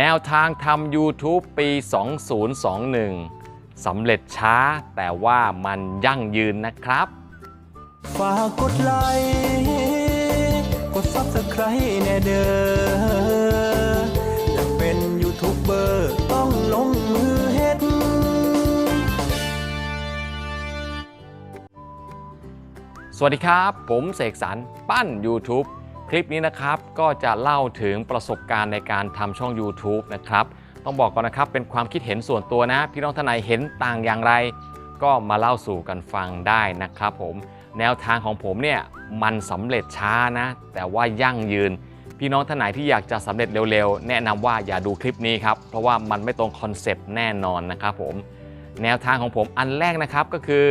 แนวทางทำ YouTube ปี 2021 สำเร็จช้าแต่ว่ามันยั่งยืนนะครับ ฝากกดไลค์กดซับสไครต์แน่เด้ออยากเป็นยูทูบเบอร์ต้องลงมือเฮ็ดสวัสดีครับ ผมเสกสรรปั้น YouTube คลิปนี้นะครับก็จะเล่าถึงประสบการณ์ในการทำช่อง YouTube นะครับ ต้องบอกก่อนนะครับเป็นความคิดเห็นส่วนตัวนะ พี่น้องท่านไหนเห็นต่างอย่างไร ก็มาเล่าสู่กันฟังได้นะครับผมแนวทางของผมเนี่ยมันสำเร็จช้านะ แต่ว่ายั่งยืน พี่น้องท่านไหนที่อยากจะสำเร็จเร็วๆ แนะนำว่าอย่าดูคลิปนี้ครับ เพราะว่ามันไม่ตรงคอนเซปต์แน่นอนนะครับผมแนวทางของผมอันแรกนะครับก็คือ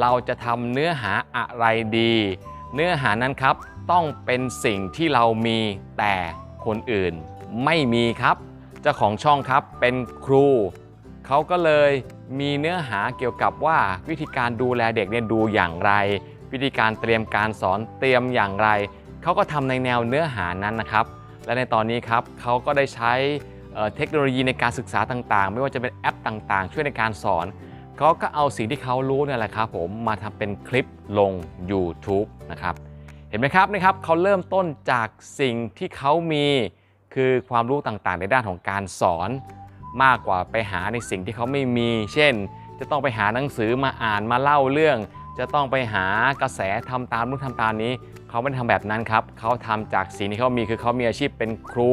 เราจะทำเนื้อหาอะไรดี เนื้อหานั้นครับ ต้องเป็นสิ่งที่เรามีแต่คนอื่น ไม่มีครับ เจ้าของช่องครับเป็นครู เขาก็เลยมีเนื้อหาเกี่ยวกับว่าวิธีการดูแลเด็กเนี่ยดูอย่างไร วิธีการเตรียมการสอนเตรียมอย่างไร เขาก็ทำในแนวเนื้อหานั้นนะครับ และในตอนนี้ครับเขาก็ได้ใช้เเทคโนโลยีในการศึกษาต่างๆ ไม่ว่าจะเป็นแอปต่างๆ ช่วยในการสอน เขาก็เอาสิ่งที่เขารู้นี่แหละครับผมมาทำเป็นคลิปลง YouTube นะครับเห็นไหมครับนะครับเขาเริ่มต้นจากสิ่งที่เขามีคือความรู้ต่างๆ ในด้านของการสอน มากกว่าไปหาในสิ่งที่เขาไม่มี เช่น จะต้องไปหาหนังสือมาอ่านมาเล่าเรื่อง จะต้องไปหากระแสทำตามนู้นทำตามนี้ เขาไม่ได้ทำแบบนั้นครับเขาทำจากสิ่งที่เขามีคือเขามีอาชีพเป็นครู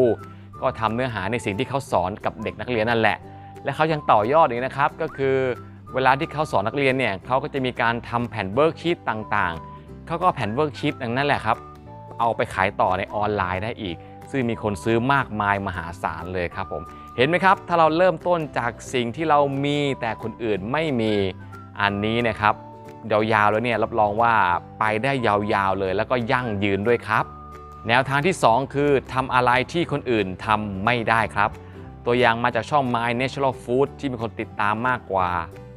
ก็ทำเนื้อหาในสิ่งที่เขาสอนกับเด็กนักเรียนนั่นแหละ และเขายังต่อยอดอีกนะครับก็คือ เวลาที่เขาสอนนักเรียนเนี่ยเขาก็จะมีการทำแผ่นเวิร์กชีตต่างๆ เขาก็แผ่นเวิร์กชีตนั่นแหละครับ เอาไปขายต่อในออนไลน์ได้อีก ซึ่งมีคนซื้อมากมายมหาศาลเลยครับผม เห็นไหมครับ ถ้าเราเริ่มต้นจากสิ่งที่เรามีแต่คนอื่นไม่มี อันนี้นะครับยาวๆแล้วเนี่ยรับรองว่าไปได้ยาวๆเลย แล้วก็ยั่งยืนด้วยครับ แนวทางที่ 2 คือทำอะไรที่คนอื่นทำไม่ได้ครับ ตัวอย่างมาจากช่อง My Natural Food ที่มีคนติดตามมากกว่า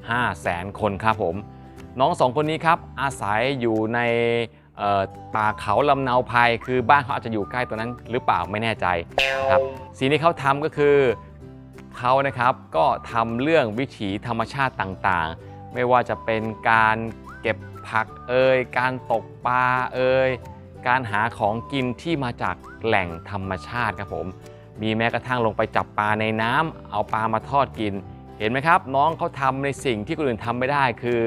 5 0 0แสนคนครับผม น้องสองคนนี้ครับอาศัยอยู่ในป่าเขาลำเนาภัยคือบ้านเขาอาจจะอยู่ใกล้ตัวนั้นหรือเปล่าไม่แน่ใจนะครับสิ่งที่เขาทำก็คือเขานะครับก็ทำเรื่องวิถีธรรมชาติต่างๆ ไม่ว่าจะเป็นการเก็บผักเอ่ยการตกปลาเอ่ยการหาของกินที่มาจากแหล่งธรรมชาติครับผม มีแม้กระทั่งลงไปจับปลาในน้ำเอาปลามาทอดกิน เห็นไหมครับ น้องเขาทำในสิ่งที่คนอื่นทำไม่ได้คือ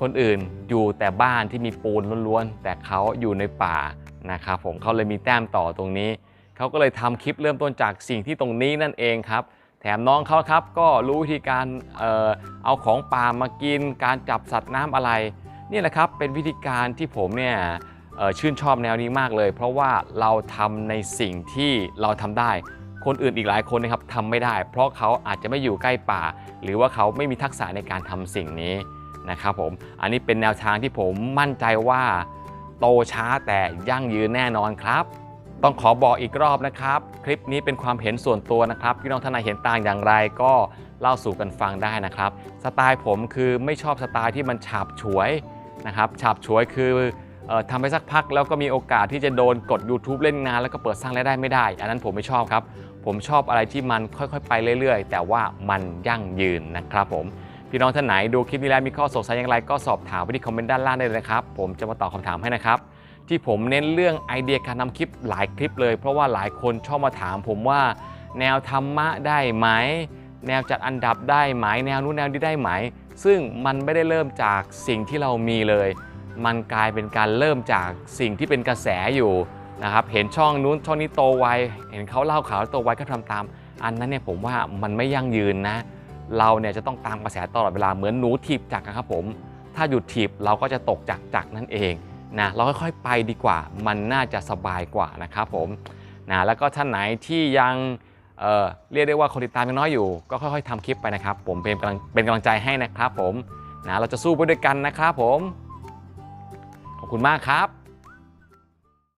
คนอื่นอยู่แต่บ้านที่มีปูนล้วนๆแต่เขาอยู่ในป่านะครับผมเขาเลยมีแต้มต่อตรงนี้เขาก็เลยทำคลิปเริ่มต้นจากสิ่งที่ตรงนี้นั่นเองครับ แถมน้องเขาครับก็รู้วิธีการเอ่อเอาของป่ามากิน การจับสัตว์น้ำอะไรนี่แหละครับเป็นวิธีการที่ผมเนี่ยชื่นชอบแนวนี้มากเลย เพราะว่าเราทำในสิ่งที่เราทำได้ คนอื่นอีกหลายคนนะครับทำไม่ได้ เพราะเขาอาจจะไม่อยู่ใกล้ป่า หรือว่าเขาไม่มีทักษะในการทำสิ่งนี้นะครับผมอันนี้เป็นแนวทางที่ผมมั่นใจว่า โตช้าแต่ยั่งยืนแน่นอนครับ ต้องขอบอกอีกรอบนะครับ คลิปนี้เป็นความเห็นส่วนตัวนะครับพี่น้องท่านไหนเห็นต่างอย่างไรก็เล่าสู่กันฟังได้นะครับ สไตล์ผมคือไม่ชอบสไตล์ที่มันฉาบฉวยนะครับฉาบฉวยคือ ทำไปสักพักแล้วก็มีโอกาสที่จะโดนกด YouTube เล่นงาน แล้วก็เปิดสร้างรายได้ไม่ได้ อันนั้นผมไม่ชอบครับ ผมชอบอะไรที่มันค่อยๆ ไปเรื่อยๆ แต่ว่ามันยั่งยืนนะครับผมพี่น้องท่านไหนดูคลิปนี้แล้วมีข้อสงสัยอย่างไรก็สอบถามไปที่คอมเมนต์ด้านล่างได้เลยนะครับ ผมจะมาตอบคำถามให้นะครับที่ผมเน้นเรื่องไอเดียการทำคลิปหลายคลิปเลย เพราะว่าหลายคนชอบมาถามผมว่า แนวธรรมะได้ไหม แนวจัดอันดับได้ไหม แนวนู้นแนวนี้ได้ไหม ซึ่งมันไม่ได้เริ่มจากสิ่งที่เรามีเลย มันกลายเป็นการเริ่มจากสิ่งที่เป็นกระแสอยู่นะครับเห็นช่องนู้นช่องนี้โตไวเห็นเขาเล่าข่าวแล้วโตไวก็ทำตาม อันนั้นเนี่ยผมว่ามันไม่ยั่งยืนนะ เราเนี่ยจะต้องตามกระแสตลอดเวลาเหมือนหนูถีบจักรครับผม ถ้าหยุดถีบเราก็จะตกจากจักรนั่นเองนะเราค่อยๆไปดีกว่า มันน่าจะสบายกว่านะครับผมนะแล้วก็ท่านไหนที่ยังเเรียกได้ว่าคนติดตามยังน้อยอยู่ ก็ค่อยๆทำคลิปไปนะครับ ผมเป็นกำลังเป็นกำลังใจให้นะครับผมนะเราจะสู้ไปด้วยกันนะครับผม คุณมากครับ